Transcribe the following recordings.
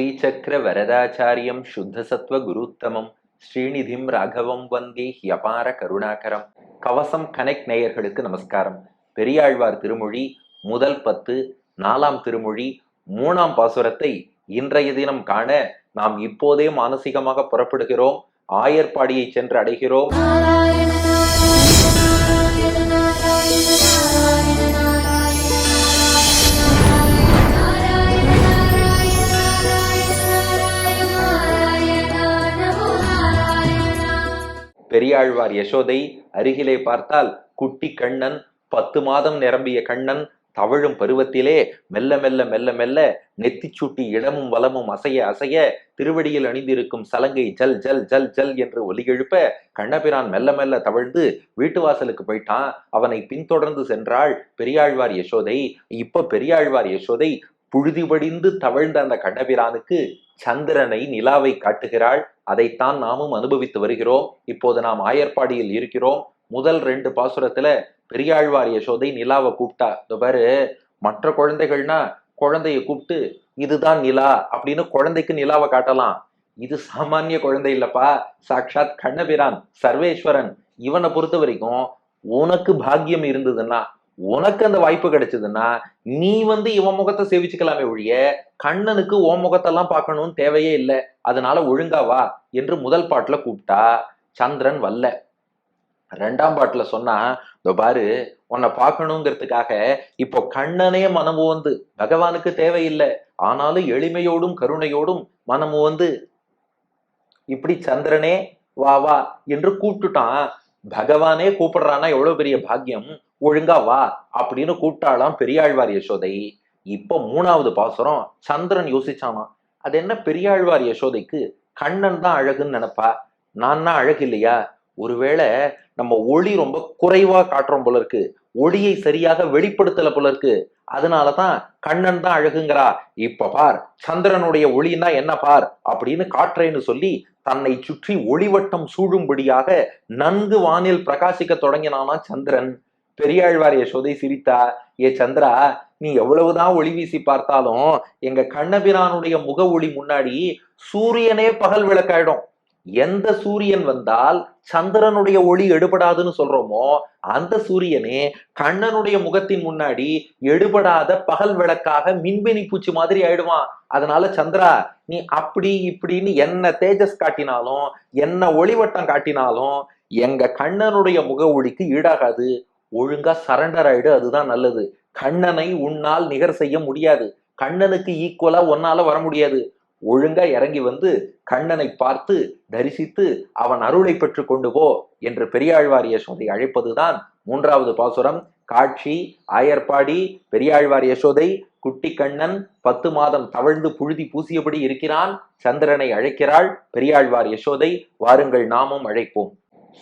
ஸ்ரீசக்கர வரதாச்சாரியம் சுத்தசத்வ குருத்தமம் ஸ்ரீநிதிம் ராகவம் வந்தே ஹியபார கருணாகரம். கவசம் கனெக்ட் நேயர்களுக்கு நமஸ்காரம். பெரியாழ்வார் திருமொழி முதல் பத்து நாலாம் திருமொழி மூணாம் பாசுரத்தை இன்றைய தினம் காண நாம் இப்போதே மானசீகமாக புறப்படுகிறோம். ஆயர்பாடியை சென்று அடைகிறோம். பெரியாழ்வார் யசோதை அருகிலே பார்த்தால் குட்டி கண்ணன் பத்து மாதம் நிரம்பிய கண்ணன் தவழும் பருவத்திலே மெல்ல மெல்ல மெல்ல மெல்ல நெத்திச்சூட்டி இடமும் வலமும் அசைய அசைய திருவடியில் அணிந்திருக்கும் சலங்கை ஜல் ஜல் ஜல் ஜல் என்று ஒலி எழுப்ப கண்ணபிரான் மெல்ல மெல்ல தவழ்ந்து வீட்டு வாசலுக்கு போயிட்டான். அவனை பின்தொடர்ந்து சென்றாள் பெரியாழ்வார் யசோதை. இப்ப பெரியாழ்வார் யசோதை புழுதி வடிந்து தவழ்ந்த அந்த கண்ணபிரானுக்கு சந்திரனை நிலாவை காட்டுகிறாள். அதைத்தான் நாமும் அனுபவித்து வருகிறோம். இப்போது நாம் ஆயர்பாடியில் இருக்கிறோம். முதல் ரெண்டு பாசுரத்துல பெரியாழ்வார் யசோதை நிலாவை கூப்பிட்டா இதோ பாரு மற்ற குழந்தைகள்னா குழந்தைய கூப்பிட்டு இதுதான் நிலா அப்படின்னு குழந்தைக்கு நிலாவை காட்டலாம். இது சாமானிய குழந்தை இல்லப்பா. சாக்ஷாத் கண்ணபிரான் சர்வேஸ்வரன் இவனை பொறுத்த வரைக்கும் உனக்கு பாக்கியம் இருந்ததுன்னா உனக்கு அந்த வாய்ப்பு கிடைச்சதுன்னா நீ வந்து இவன் முகத்தை சேவிச்சுக்கலாமே ஒழிய கண்ணனுக்கு ஓ முகத்தெல்லாம் பார்க்கணும்னு தேவையே இல்லை. அதனால ஒழுங்கா வா என்று முதல் பாட்டுல கூப்பிட்டா சந்திரன் வல்ல ரெண்டாம் பாட்டுல சொன்னா இதோ பாரு உன்னை பார்க்கணுங்கிறதுக்காக இப்போ கண்ணனே மனமு வந்து பகவானுக்கு தேவையில்லை. ஆனாலும் எளிமையோடும் கருணையோடும் மனமு வந்து இப்படி சந்திரனே வா வா என்று கூப்பிட்டுட்டான். பகவானே கூப்பிடுறான்னா எவ்வளவு பெரிய பாக்கியம்? ஒழுங்கா வா அப்படின்னு கூப்பிட்டாலாம் பெரியாழ்வார் யசோதை. இப்போ மூணாவது பாசுரம் சந்திரன் யோசிச்சானாம் அது என்ன பெரியாழ்வார் யசோதைக்கு? கண்ணன் தான் அழகுன்னு நினைப்பா? நான் தான் அழகு இல்லையா ஒருவேளை நம்ம ஒளி ரொம்ப குறைவா காட்டுறோம் போல இருக்கு. ஒளியை சரியாக வெளிப்படுத்தல போல இருக்கு. அதனாலதான் கண்ணன் தான் அழகுங்கிறா. இப்ப பார் சந்திரனுடைய ஒளின்னா என்ன பார்? அப்படின்னு காட்டுறேன்னு சொல்லி தன்னை சுற்றி ஒளிவட்டம் சூழும்படியாக நன்கு வானில் பிரகாசிக்க தொடங்கினானா சந்திரன். பெரியாழ்வார் யசோதை சிரித்தா ஏ சந்திரா நீ எவ்வளவுதான் ஒளி வீசி பார்த்தாலும் எங்க கண்ணபிரானுடைய முக ஒளி முன்னாடி சூரியனே பகல் விளக்காயிடும். எந்த சூரியன் வந்தால் சந்திரனுடைய ஒளி எடுபடாதுன்னு சொல்றோமோ அந்த சூரியனே கண்ணனுடைய முகத்தின் முன்னாடி எடுபடாத பகல் விளக்காக மின்பினி பூச்சி மாதிரி ஆயிடுவான். அதனால சந்திரா நீ அப்படி இப்படின்னு என்ன தேஜஸ் காட்டினாலும் என்ன ஒளிவட்டம் காட்டினாலும் எங்க கண்ணனுடைய முக ஒளிக்கு ஈடாகாது. ஒழுங்கா சரண்டர் ஆயிடு அதுதான் நல்லது. கண்ணனை உன்னால் நிகர் செய்ய முடியாது. கண்ணனுக்கு ஈக்குவலா ஒன்னால வர முடியாது. ஒழுங்கா இறங்கி வந்து கண்ணனை பார்த்து தரிசித்து அவன் அருளை பெற்று கொண்டு போ என்று பெரியாழ்வார் யசோதை அழைப்பதுதான் மூன்றாவது பாசுரம். காட்சி ஆயர்பாடி பெரியாழ்வார் யசோதை குட்டி கண்ணன் பத்து மாதம் தவழ்ந்து புழுதி பூசியபடி இருக்கிறான் சந்திரனை அழைக்கிறாள் பெரியாழ்வார் யசோதை வாருங்கள் நாமும் அழைப்போம்.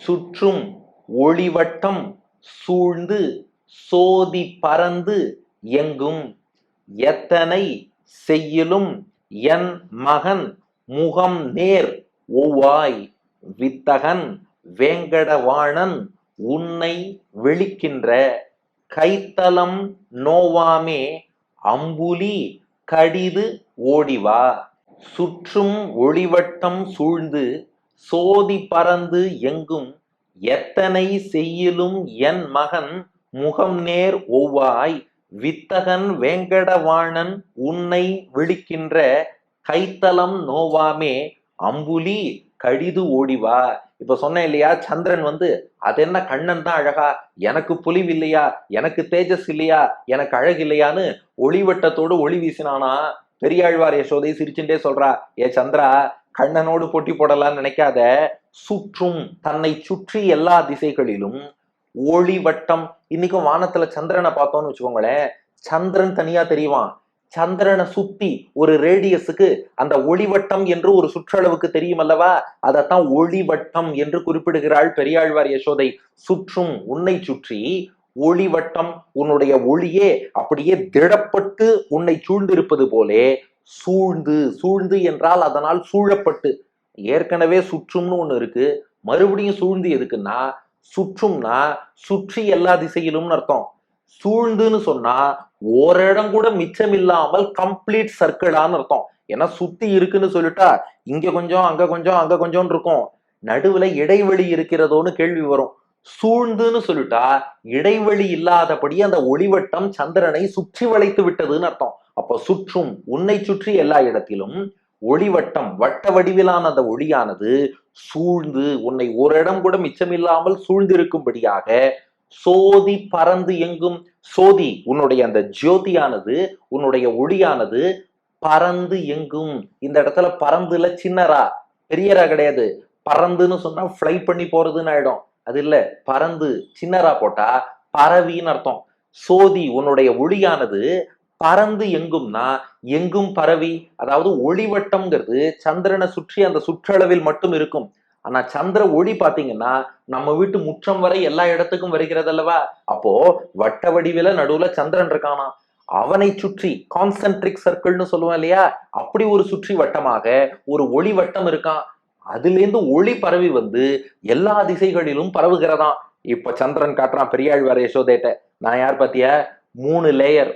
சுற்றும் ஒளிவட்டம் சூழ்ந்து சோதி பறந்து எங்கும். எத்தனை செய்யிலும் என் மகன் முகம் நேர் ஒவ்வாய். வித்தகன் வேங்கடவாணன் உன்னை விழிக்கின்ற. கைத்தலம் நோவாமே அம்புலி கடிது ஓடிவா. சுற்றும் ஒளிவட்டம் சூழ்ந்து சோதி பறந்து எங்கும். எத்தனை செய்யிலும் என் மகன் முகம் நேர் ஒவ்வாய் வித்தகன் வேங்கடவாணன் உன்னை விழிக்கின்ற கைத்தலம் நோவாமே அம்புலி கடிது ஓடிவா. இப்ப சொன்னேன் இல்லையா சந்திரன் வந்து அது என்ன கண்ணன் தான் அழகா? எனக்கு புலிவு இல்லையா? எனக்கு தேஜஸ் இல்லையா? எனக்கு அழகு இல்லையான்னு ஒளிவட்டத்தோடு ஒளி வீசினானா? பெரியாழ்வார் யசோதை சிரிச்சுட்டே சொல்றா ஏ சந்திரா கண்ணனோடு போட்டி போடலாம்னு நினைக்காத. சுற்றும் தன்னை சுற்றி எல்லா திசைகளிலும் ஒளி வட்டம் இன்னைக்கும் வானத்துல சந்திரனை பார்த்தோம்னு வச்சுக்கோங்களேன். சந்திரன் தனியா தெரியுவான். சந்திரனை சுத்தி ஒரு ரேடியஸுக்கு அந்த ஒளிவட்டம் என்று ஒரு சுற்றளவுக்கு தெரியும் அல்லவா அதைத்தான் ஒளிவட்டம் என்று குறிப்பிடுகிறாள் பெரியாழ்வார் யசோதை. சுற்றும் உன்னை சுற்றி ஒளிவட்டம் உன்னுடைய ஒளியே அப்படியே திடப்பட்டு உன்னை சூழ்ந்திருப்பது போலே சூழ்ந்து சூழ்ந்து என்றால் அதனால் சூழப்பட்டு. ஏற்கனவே சுற்றும்னு ஒன்று இருக்கு. மறுபடியும் சூழ்ந்து எதுக்குன்னா சுற்றும்னா சுற்றி எல்லா திசையிலும்னு அர்த்தம். சூழ்ந்துன்னு சொன்னா ஓரிடம் கூட மிச்சம் இல்லாமல் கம்ப்ளீட் சர்க்கிளான்னு அர்த்தம். ஏன்னா சுத்தி இருக்குன்னு சொல்லிட்டா இங்க கொஞ்சம் அங்க கொஞ்சம் அங்க கொஞ்சம்னு இருக்கும். நடுவுல இடைவெளி இருக்கிறதோன்னு கேள்வி வரும். சூழ்ந்துன்னு சொல்லிட்டா இடைவெளி இல்லாதபடி அந்த ஒளிவட்டம் சந்திரனை சுற்றி வளைத்து விட்டதுன்னு அர்த்தம். அப்ப சுற்றும் உன்னை சுற்றி எல்லா இடத்திலும் ஒளிவட்டம் வட்ட வடிவிலான அந்த ஒளியானது சூழ்ந்து உன்னை ஒரு இடம் கூட மிச்சமில்லாமல் சூழ்ந்திருக்கும்படியாக சோதி பறந்து எங்கும். சோதி உன்னுடைய அந்த ஜோதியானது உன்னுடைய ஒளியானது பறந்து எங்கும். இந்த இடத்துல பறந்துல சின்னரா பெரியரா கிடையாது. பறந்துன்னு சொன்னா ஃப்ளை பண்ணி போறதுன்னு ஆயிடும். அது இல்ல பறந்து சின்னரா போட்டா பரவின்னு அர்த்தம். சோதி உன்னுடைய ஒளியானது பறந்து எங்கும்னா எங்கும் பரவி அதாவது ஒளிவட்டம்ங்கிறது சந்திரனை சுற்றி அந்த சுற்றளவில் மட்டும் இருக்கும். ஆனா சந்திர ஒளி பாத்தீங்கன்னா நம்ம வீட்டு முற்றம் வரை எல்லா இடத்துக்கும் வருகிறது அல்லவா? அப்போ வட்ட வடிவில நடுவுல சந்திரன் இருக்கானா? அவனை சுற்றி கான்சென்ட்ரிக் சர்க்கிள்னு சொல்லுவோம் இல்லையா? அப்படி ஒரு சுற்றி வட்டமாக ஒரு ஒளி வட்டம் இருக்கான் அதிலிருந்து ஒளி பரவி வந்து எல்லா திசைகளிலும் பரவுகிறதாம் இப்ப சந்திரன் காட்டுறான் பெரியாழ்வார் யசோதேட்ட நான் யார் பாத்தியா? மூணு லேயர்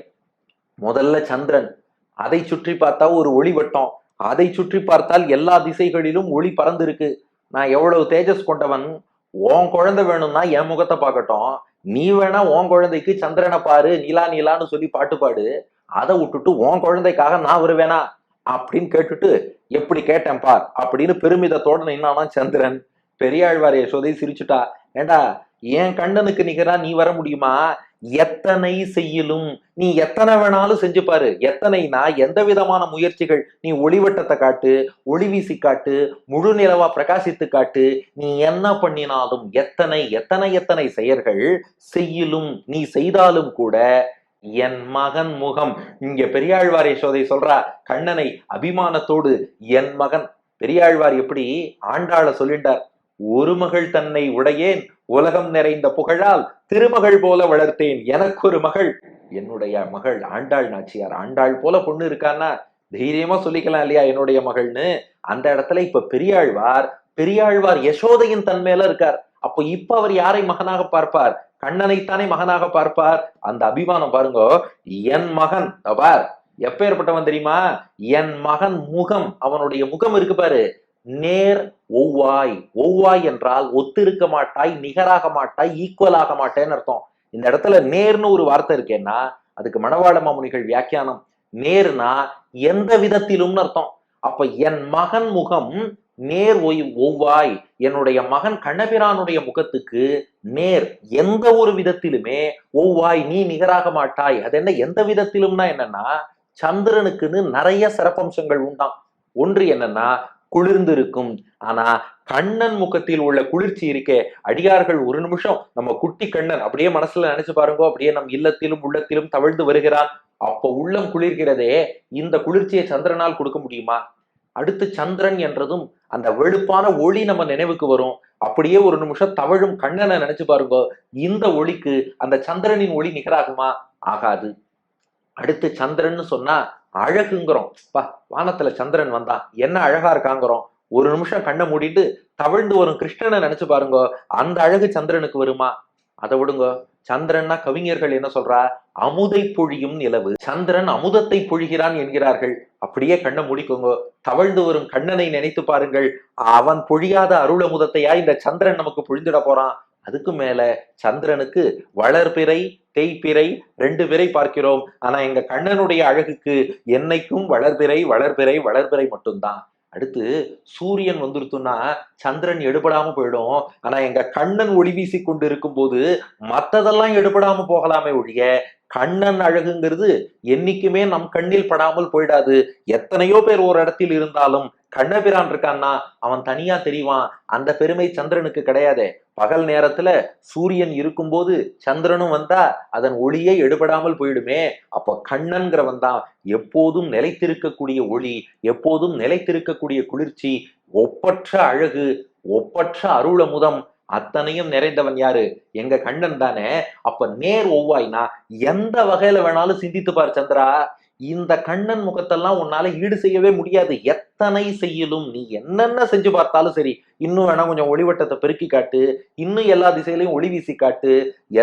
முதல்ல சந்திரன். அதை சுற்றி பார்த்தா ஒரு ஒளி வட்டம். அதை சுற்றி பார்த்தால் எல்லா திசைகளிலும் ஒளி பறந்து இருக்கு நான் எவ்வளவு தேஜஸ் கொண்டவன்? உன் குழந்தை வேணும்னா என் முகத்தை பார்க்கட்டும். நீ வேணா உன் குழந்தைக்கு சந்திரனை பாரு நீலா நீலான்னு சொல்லி பாட்டு பாடு. அதை விட்டுட்டு உன் குழந்தைக்காக நான் வருவேனா? அப்படின்னு கேட்டுட்டு எப்படி கேட்டேன் பார் அப்படின்னு பெருமிதத்தோட நின்னானா சந்திரன். பெரியாழ்வார் யசோதை சிரிச்சுட்டா ஏண்டா என் கண்ணனுக்கு நிகரா நீ வர முடியுமா? எத்தனை செய்யலும் நீ எத்தனை வேணாலும் செஞ்சு பாரு. எத்தனைனா எந்த விதமான முயற்சிகள் நீ ஒளிவட்டத்தை காட்டு ஒளி வீசி காட்டு முழு நிலவா பிரகாசித்து காட்டு நீ என்ன பண்ணினாலும் எத்தனை எத்தனை எத்தனை செயல்கள் செய்யலும் நீ செய்தாலும் கூட என் மகன் முகம். இங்க பெரியாழ்வார் யசோதை சொல்றா கண்ணனை அபிமானத்தோடு என் மகன். பெரியாழ்வார் எப்படி ஆண்டாள சொல்லிட்டார். ஒரு மகள் தன்னை உடையேன் உலகம் நிறைந்த புகழால் திருமகள் போல வளர்த்தேன் எனக்கு ஒரு மகள். என்னுடைய மகள் ஆண்டாள் நாச்சியார் ஆண்டாள் போல பொண்ணு இருக்கான்னா தைரியமா சொல்லிக்கலாம் இல்லையா என்னுடைய மகள்னு? அந்த இடத்துல இப்ப பெரியாழ்வார் பெரியாழ்வார் யசோதையின் தன்மையில இருக்கார். அப்போ இப்ப அவர் யாரை மகனாக பார்ப்பார்? கண்ணனைத்தானே மகனாக பார்ப்பார்? அந்த அபிமானம் பாருங்க என் மகன் இதோ பார் எப்பேற்பட்டவன் தெரியுமா? என் மகன் முகம் அவனுடைய முகம் இருக்கு பாரு. நேர் ஒவ்வாய். ஒவ்வாய் என்றால் ஒத்திருக்க மாட்டாய் நிகராக மாட்டாய் ஈக்குவல் ஆக மாட்டேன்னு அர்த்தம். இந்த இடத்துல நேர்னு ஒரு வார்த்தை இருக்கேன்னா அதுக்கு மணவாள மாமுனிகள் வியாக்கியானம். நேர்னா எந்த விதத்திலும்னு அர்த்தம். அப்ப என் மகன் முகம் நேர் ஒய் ஒவ்வாய். என்னுடைய மகன் கண்ணபிரானுடைய முகத்துக்கு நேர். எந்த ஒரு விதத்திலுமே ஒவ்வாய் நீ நிகராக மாட்டாய். அது என்ன எந்த விதத்திலும்னா என்னன்னா சந்திரனுக்குன்னு நிறைய சிறப்பம்சங்கள் உண்டாம். ஒன்று என்னன்னா குளிர்ந்திருக்கும். ஆனா கண்ணன் முகத்தில் உள்ள குளிர்ச்சி இருக்கே அடியார்கள் ஒரு நிமிஷம் நம்ம குட்டி கண்ணன் அப்படியே மனசுல நினைச்சு பாருங்க அப்படியே நம் இல்லத்திலும் உள்ளத்திலும் தவழ்ந்து வருகிறான். அப்ப உள்ளம் குளிர்கிறதே இந்த குளிர்ச்சியை சந்திரனால் கொடுக்க முடியுமா? அடுத்து சந்திரன் என்றதும் அந்த வெளுப்பான ஒளி நம்ம நினைவுக்கு வரும். அப்படியே ஒரு நிமிஷம் தவழும் கண்ணனை நினைச்சு பாருங்க இந்த ஒளிக்கு அந்த சந்திரனின் ஒளி நிகராகுமா? ஆகாது. அடுத்து சந்திரன்னு சொன்னா அழகுங்கிறோம். பா வானத்துல சந்திரன் வந்தான் என்ன அழகா இருக்காங்கிறோம். ஒரு நிமிஷம் கண்ணை மூடிட்டு தவழ்ந்து வரும் கிருஷ்ணனை நினைச்சு பாருங்க அந்த அழகு சந்திரனுக்கு வருமா? அதை விடுங்க. சந்திரன்னா கவிஞர்கள் என்ன சொல்றா? அமுதை பொழியும் நிலவு. சந்திரன் அமுதத்தை பொழிகிறான் என்கிறார்கள். அப்படியே கண்ணை முடிக்கோங்க. தவழ்ந்து வரும் கண்ணனை நினைத்து பாருங்கள். அவன் பொழியாத அருள் அமுதத்தையா இந்த சந்திரன் நமக்கு பொழிந்துட போறான்? அதுக்கு மேல சந்திரனுக்கு வளர்பிறை தேய்பிறை ரெண்டு பிறை பார்க்கிறோம். ஆனா எங்க கண்ணனுடைய அழகுக்கு என்னைக்கும் வளர்பிறை வளர்பிறை வளர்பிறை மட்டும்தான். அடுத்து சூரியன் வந்துருத்துன்னா சந்திரன் எடுபடாம போயிடும். ஆனா எங்க கண்ணன் ஒளி வீசி கொண்டு இருக்கும்போது மத்ததெல்லாம் எடுபடாம போகலாமே ஒழிய கண்ணன் அழகுங்கிறது என்னைக்குமே நம் கண்ணில் படாமல் போயிடாது. எத்தனையோ பேர் ஒரு இடத்தில் இருந்தாலும் கண்ணபிரான் இருக்கான்னா அவன் தனியா தெரிவான். அந்த பெருமை சந்திரனுக்கு கிடையாதே. பகல் நேரத்துல சூரியன் இருக்கும்போது சந்திரனும் வந்தா அதன் ஒளியே எடுபடாமல் போயிடுமே. அப்போ கண்ணன்கிறவன் தான் எப்போதும் நிலைத்திருக்கக்கூடிய ஒளி எப்போதும் நிலைத்திருக்கக்கூடிய குளிர்ச்சி ஒப்பற்ற அழகு ஒப்பற்ற அருளமுதம் அத்தனையும் நிறைந்தவன் யாரு? எங்க கண்ணன் தானே. அப்ப நேர் ஒவ்வாய்னா எந்த வகையில வேணாலும் சிந்தித்து பார் சந்திரா. இந்த கண்ணன் முகத்தெல்லாம் உன்னால ஈடு செய்யவே முடியாது. எத் எத்தனை செய்யலும் நீ என்னென்ன செஞ்சு பார்த்தாலும் சரி இன்னும் வேணா கொஞ்சம் ஒளிவட்டத்தை பெருக்கி காட்டு இன்னும் எல்லா திசையிலையும் ஒளி வீசி காட்டு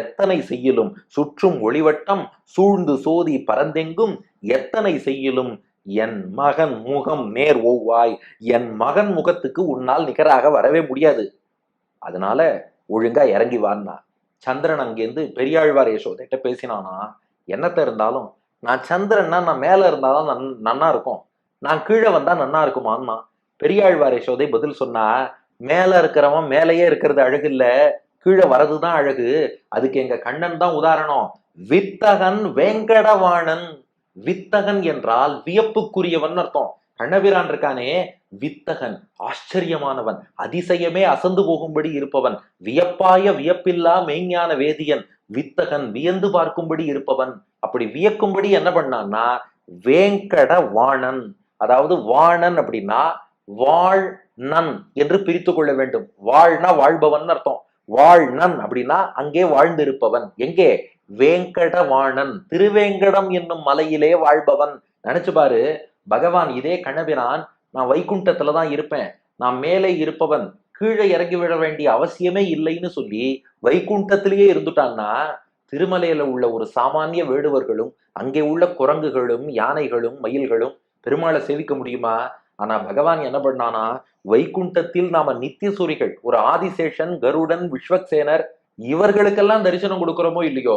எத்தனை செய்யலும் சுற்றும் ஒளிவட்டம் சூழ்ந்து சோதி பரந்தெங்கும் எத்தனை செய்யலும் என் மகன் முகம் நேர் ஒவ்வாய் என் மகன் முகத்துக்கு உன்னால் நிகராக வரவே முடியாது. அதனால ஒழுங்கா இறங்கி வான்னா சந்திரன் அங்கேருந்து பெரியாழ்வார் யசோதைட்ட பேசினானா என்னத்த இருந்தாலும் நான் சந்திரன்னா நான் மேல இருந்தாலும் நன் நன்னா இருக்கும். நான் கீழே வந்தா நன்னா இருக்குமான்னா பெரியாழ்வார் யசோதை பதில் சொன்னா மேல இருக்கிறவன் மேலேயே இருக்கிறது அழகு இல்ல கீழே வரதுதான் அழகு. அதுக்கு எங்க கண்ணன் தான் உதாரணம். வித்தகன் வேங்கடவாணன். வித்தகன் என்றால் வியப்புக்குரியவன் அர்த்தம். கண்ணபிரான் இருக்கானே வித்தகன் ஆச்சரியமானவன் அதிசயமே அசந்து போகும்படி இருப்பவன் வியப்பாய வியப்பில்லா மெய்ஞான வேதியன் வித்தகன் வியந்து பார்க்கும்படி இருப்பவன். அப்படி வியக்கும்படி என்ன பண்ணான்னா வேங்கட வாணன் அதாவது வாணன் அப்படின்னா வாழ் நன் என்று பிரித்து கொள்ள வேண்டும். வாழ்னா வாழ்பவன் அர்த்தம். வாழ்நன் அப்படின்னா அங்கே வாழ்ந்திருப்பவன். எங்கே? வேங்கடவாணன். திருவேங்கடம் என்னும் மலையிலே வாழ்பவன். நினைச்சு பாரு பகவான் இதே கண்ணபிரான் நான் வைகுண்டத்துல தான் இருப்பேன். நான் மேலே இருப்பவன். கீழே இறங்கி விட வேண்டிய அவசியமே இல்லைன்னு சொல்லி வைகுண்டத்திலேயே இருந்துட்டான்னா திருமலையில உள்ள ஒரு சாமானிய வேடுவர்களும் அங்கே உள்ள குரங்குகளும் யானைகளும் மயில்களும் பெருமாளை சேவிக்க முடியுமா? ஆனா பகவான் என்ன பண்ணானா வைகுண்டத்தில் நாம நித்தியசூரிகள் ஒரு ஆதிசேஷன் கருடன் விஸ்வக்சேனர் இவர்களுக்கெல்லாம் தரிசனம் கொடுக்கிறோமோ இல்லையோ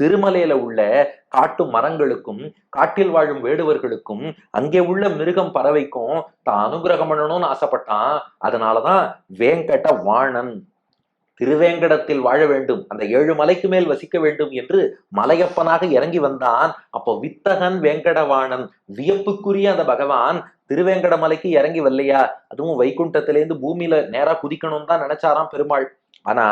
திருமலையில உள்ள காட்டு மரங்களுக்கும் காட்டில் வாழும் வேடுவர்களுக்கும் அங்கே உள்ள மிருகம் பறவைக்கும் தான் அனுகிரகம் பண்ணணும்னு ஆசைப்பட்டான். அதனாலதான் வேங்கட வாணன். திருவேங்கடத்தில் வாழ வேண்டும். அந்த ஏழு மலைக்கு மேல் வசிக்க வேண்டும் என்று மலையப்பனாக இறங்கி வந்தான். அப்போ வித்தகன் வேங்கடவாணன் வியப்புக்குரிய அந்த பகவான் திருவேங்கட மலைக்கு இறங்கி வரலையா? அதுவும் வைகுண்டத்திலேருந்து பூமியில நேரா குதிக்கணும்னு தான் நினைச்சாராம் பெருமாள். ஆனா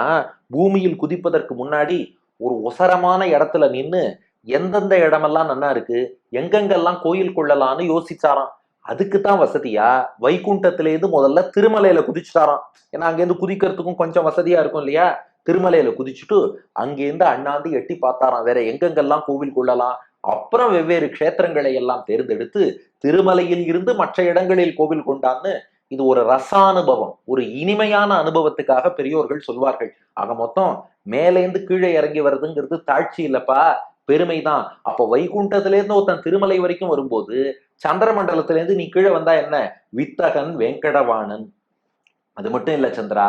பூமியில் குதிப்பதற்கு முன்னாடி ஒரு ஒசரமான இடத்துல நின்னு எந்தெந்த இடமெல்லாம் நன்னா இருக்கு எங்கெங்கெல்லாம் கோயில் கொள்ளலாம்னு யோசிச்சாராம். அதுக்கு தான் வசதியா? வைகுண்டத்திலேருந்து முதல்ல திருமலையில குதிச்சுட்டாராம். ஏன்னா அங்கேருந்து குதிக்கிறதுக்கும் கொஞ்சம் வசதியா இருக்கும் இல்லையா? திருமலையில குதிச்சுட்டு அங்கேருந்து அண்ணாந்து எட்டி பார்த்தாராம். வேற எங்கெங்கெல்லாம் கோவில் கொள்ளலாம்? அப்புறம் வெவ்வேறு க்ஷேத்திரங்களை எல்லாம் தேர்ந்தெடுத்து திருமலையில் இருந்து மற்ற இடங்களில் கோவில் கொண்டான்னு இது ஒரு ரசானுபவம். ஒரு இனிமையான அனுபவத்துக்காக பெரியோர்கள் சொல்வார்கள். ஆக மொத்தம் மேலேந்து கீழே இறங்கி வருதுங்கிறது தாழ்ச்சி இல்லப்பா. பெருமைதான். அப்போ வைகுண்டத்துல இருந்து ஒருத்தன் திருமலை வரைக்கும் வரும்போது சந்திரமண்டலத்துல இருந்து நீ கீழே வந்தா என்ன? வித்தகன் வெங்கடவாணன். அது மட்டும் இல்ல சந்திரா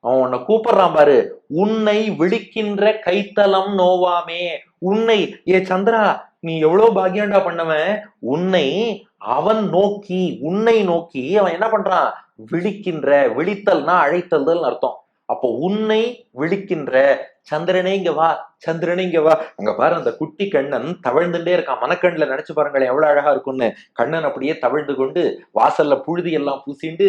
அவன் உன்னை கூப்பிடுறான் பாரு உன்னை விழிக்கின்ற கைத்தலம் நோவாமே. உன்னை ஏ சந்திரா நீ எவ்வளவு பாக்கியண்டா பண்ணவன். உன்னை அவன் நோக்கி உன்னை நோக்கி அவன் என்ன பண்றான்? விழிக்கின்ற விழித்தல்னா அழைத்தல்தல் அர்த்தம். அப்போ உன்னை விழிக்கின்ற சந்திரனே இங்க வா சந்திரனே இங்க வா. அங்க பாரு அந்த குட்டி கண்ணன் தவழ்ந்துட்டே இருக்கான். மனக்கண்ணில் நினைச்சு பாருங்களேன் எவ்வளவு அழகா இருக்கும்னு. கண்ணன் அப்படியே தவழ்ந்து கொண்டு வாசல்ல புழுதி எல்லாம் பூசிண்டு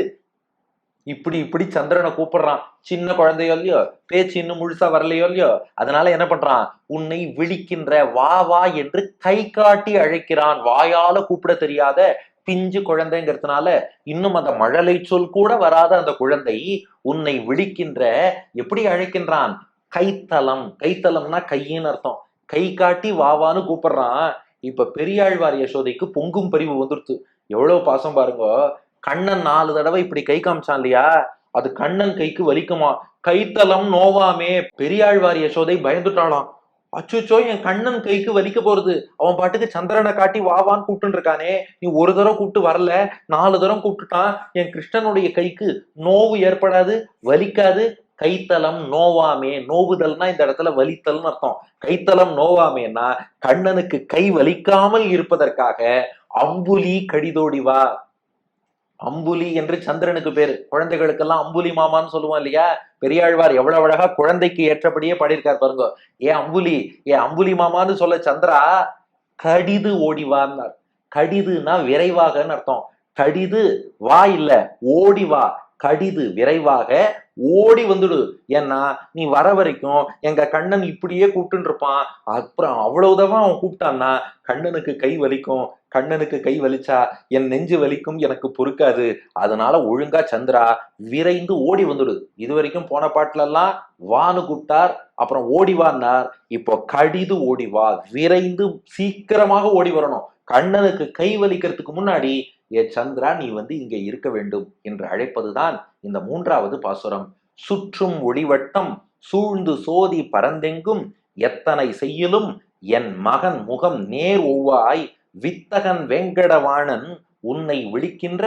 இப்படி இப்படி சந்திரனை கூப்பிடுறான். சின்ன குழந்தையோ இல்லையோ பேச்சு இன்னும் முழுசா வரலையோ இல்லையோ அதனால என்ன பண்றான்? உன்னை விழிக்கின்ற வா வா என்று கை காட்டி அழைக்கிறான். வாயால கூப்பிட தெரியாத பிஞ்சு குழந்தைங்கிறதுனால இன்னும் அந்த மழலை சொல் கூட வராத அந்த குழந்தை உன்னை விழிக்கின்ற எப்படி அழைக்கின்றான்? கைத்தலம் கைத்தலம்னா கையின்னு அர்த்தம். கை காட்டி வாவான்னு கூப்பிடுறான். இப்ப பெரியாழ்வார் யசோதைக்கு பொங்கும் பரிவு வந்துருச்சு. எவ்வளவு பாசம் பாருங்க. கண்ணன் நாலு தடவை இப்படி கை காமிச்சான் இல்லையா? அது கண்ணன் கைக்கு வலிக்குமா? கைத்தலம் நோவாமே. பெரியாழ்வார் யசோதை பயந்துட்டாளாம். அச்சுச்சோ என் கண்ணன் கைக்கு வலிக்க போறது. அவன் பாட்டுக்கு சந்திரனை காட்டி வாவான்னு கூப்பிட்டு இருக்கானே. நீ ஒரு தடவை கூப்பிட்டு வரல. நாலு தடவை கூப்பிட்டுட்டான். என் கிருஷ்ணனுடைய கைக்கு நோவு ஏற்படாது வலிக்காது. கைத்தலம் நோவாமே. நோவுதல்னா இந்த இடத்துல வலித்தல்னு அர்த்தம். கைத்தலம் நோவாமேன்னா கண்ணனுக்கு கை வலிக்காமல் இருப்பதற்காக அம்புலி கடிதோடி வா. அம்புலி என்று சந்திரனுக்கு பேரு. குழந்தைகளுக்கெல்லாம் அம்புலி மாமான்னு சொல்லுவோம் இல்லையா? பெரியாழ்வார் எவ்வளவு அழகா குழந்தைக்கு ஏற்றபடியே பாடியிருக்கார் பாருங்க. ஏ அம்புலி ஏ அம்புலி மாமான்னு சொல்ல சந்திரா கடிது ஓடிவான்னார். கடிதுன்னா விரைவாகன்னு அர்த்தம். கடிது வா இல்ல ஓடி வா. கடிது விரைவாக ஓடி வந்துடு ஏன்னா நீ வர வரைக்கும் எங்க கண்ணன் இப்படியே கூப்பிட்டு இருப்பான் அப்புறம் அவ்வளவுதான் அவன் கூப்பிட்டான்னா கண்ணனுக்கு கை வலிக்கும். கண்ணனுக்கு கை வலிச்சா என் நெஞ்சு வலிக்கும் எனக்கு பொறுக்காது. அதனால ஒழுங்கா சந்திரா விரைந்து ஓடி வந்துடுது. இது வரைக்கும் போன பாட்டுல எல்லாம் வானு கூப்பிட்டார் அப்புறம் ஓடி வான்னார். இப்போ கடிது ஓடி வா விரைந்து சீக்கிரமாக ஓடி வரணும். கண்ணனுக்கு கை வலிக்கிறதுக்கு முன்னாடி ஏ சந்திரா நீ வந்து இங்கே இருக்க வேண்டும் என்று அழைப்பதுதான் இந்த மூன்றாவது பாசுரம். சுற்றும் ஒளிவட்டம் சூழ்ந்து சோதி பரந்தெங்கும் எத்தனை செய்யலும் என் மகன் முகம் நேர் ஒவ்வாய். வித்தகன் வெங்கடவாணன் உன்னை விழிக்கின்ற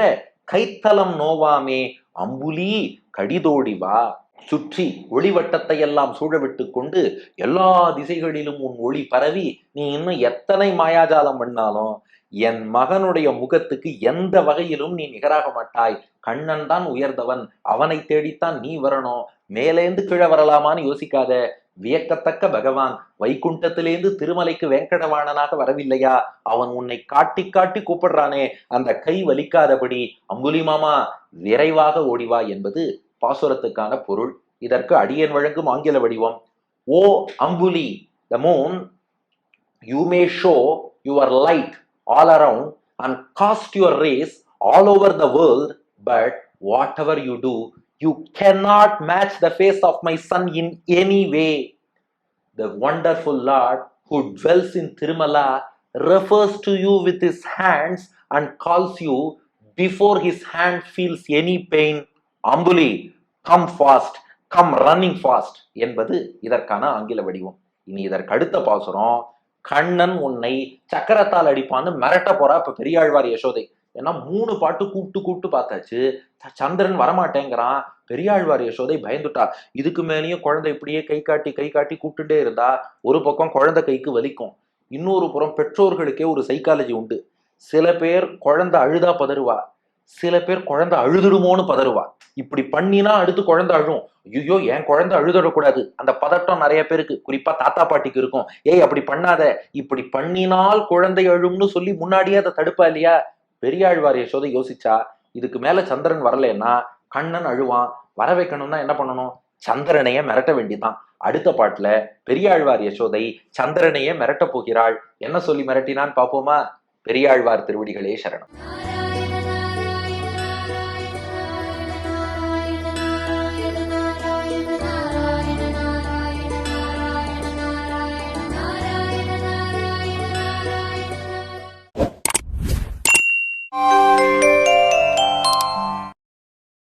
கைத்தலம் நோவாமே. அம்புலி கடிதோடி வா. சுற்றி ஒளிவட்டத்தை எல்லாம் சூழவிட்டு கொண்டு எல்லா திசைகளிலும் உன் ஒளி பரவி நீ இன்னும் எத்தனை மாயாஜாலம் பண்ணாலும் என் மகனுடைய முகத்துக்கு எந்த வகையிலும் நீ நிகராக மாட்டாய். கண்ணன் தான் உயர்ந்தவன். அவனை தேடித்தான் நீ வரணும். மேலேந்து கீழே வரலாமான்னு யோசிக்காத. வியக்கத்தக்க பகவான். வைகுண்டத்திலேந்து திருமலைக்கு வெங்கடவாணனாக வரவில்லையா? அவன் உன்னை காட்டி காட்டி கூப்பிடுறானே. அந்த கை வலிக்காதபடி. அம்புலி மாமா விரைவாக ஓடிவா என்பது பாசுரத்துக்கான பொருள். இதற்கு அடியன் வழங்கும் ஆங்கில வடிவம். ஓ Ambuli the moon you may show your light. All around and cast your rays all over the world but whatever you do you cannot match the face of my son in any way. The wonderful Lord who dwells in Tirumala refers to you with his hands and calls you before his hand feels any pain. Ambuli come fast come running fast என்பது இதற்கான ஆங்கில வடிவம் இனி இதற்கு அடுத்த பாசுரம் கண்ணன் உன்னை சக்கரத்தால் அடிப்பான்னு மிரட்ட போறா இப்ப பெரியாழ்வார் யசோதை. ஏன்னா மூணு பாட்டு கூப்பிட்டு கூப்பிட்டு பார்த்தாச்சு. ச- சந்திரன் வரமாட்டேங்கிறான். பெரியாழ்வார் யசோதை பயந்துட்டா. இதுக்கு மேலேயும் குழந்தை இப்படியே கை காட்டி கை காட்டி கூப்பிட்டுட்டே இருந்தா ஒரு பக்கம் குழந்தை கைக்கு வலிக்கும். இன்னொரு புறம் பெற்றோர்களுக்கே ஒரு சைக்காலஜி உண்டு. சில பேர் குழந்தை அழுதா பதறுவா. சில பேர் குழந்தை அழுதுடுமோன்னு பதறுவா. இப்படி பண்ணினா அடுத்து குழந்தை அழும். ஐயோ என் குழந்தை அழுதடக்கூடாது? அந்த பதட்டம் நிறைய பேருக்கு குறிப்பா தாத்தா பாட்டிக்கு இருக்கும். ஏய் அப்படி பண்ணாத. இப்படி பண்ணினால் குழந்தை அழும்னு சொல்லி முன்னாடியே அதை தடுப்பா இல்லையா? பெரியாழ்வார் யசோதை யோசிச்சா இதுக்கு மேல சந்திரன் வரலைன்னா கண்ணன் அழுவான். வர வைக்கணும்னா என்ன பண்ணணும்? சந்திரனைய மிரட்ட வேண்டிதான். அடுத்த பாட்டுல பெரியாழ்வார் யசோதை சந்திரனையே மிரட்ட போகிறாள். என்ன சொல்லி மிரட்டினான்னு பாப்போமா பெரியாழ்வார் திருவடிகளே சரணம்.